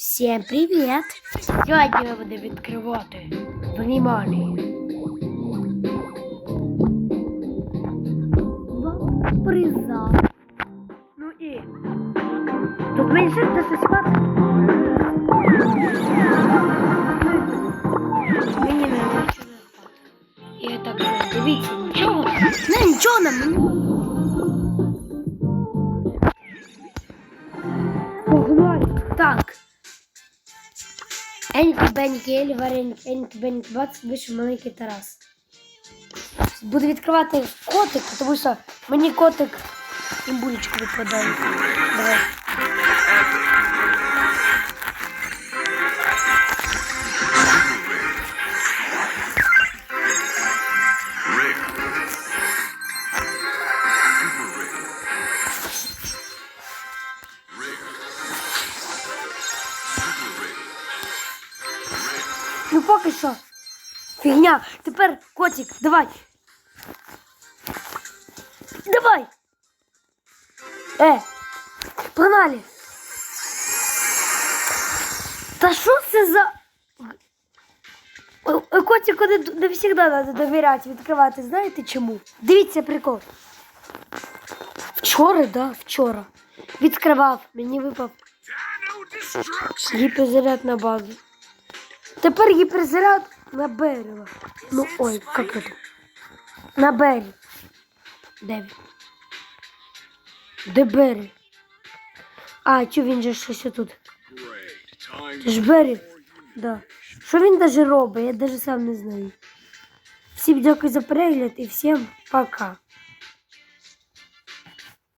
Всім привіт! Сьогодні ми будемо відкривати Внімання. Два приза. Ну і тут мені ще хтось спати. Мені не нічого не спати. І так, дивіться, нічого. Не, нічого нам. не- Погнали. Так. Вареньки, еньки, беньки, вийшов маленький Тарас. Буду відкривати котик, тому що мені котик імбулечку випадає. Давай. Ну поки що. Фігня. Тепер котик, давай. Давай. Е, погнали. Та що це за. Котику не, не завжди треба довіряти, відкривати. Знаєте чому? Дивіться прикол. Вчора, да, вчора. Відкривав, мені випав гіперзаряд на базу. Тепер гіперзаряд на берега. Ну ой, як це? На берег. Де він? Де берег? А, чо він же щось тут? Це ж берег. Да. Що він даже робить, я даже сам не знаю. Всім дякую за перегляд і всім пока.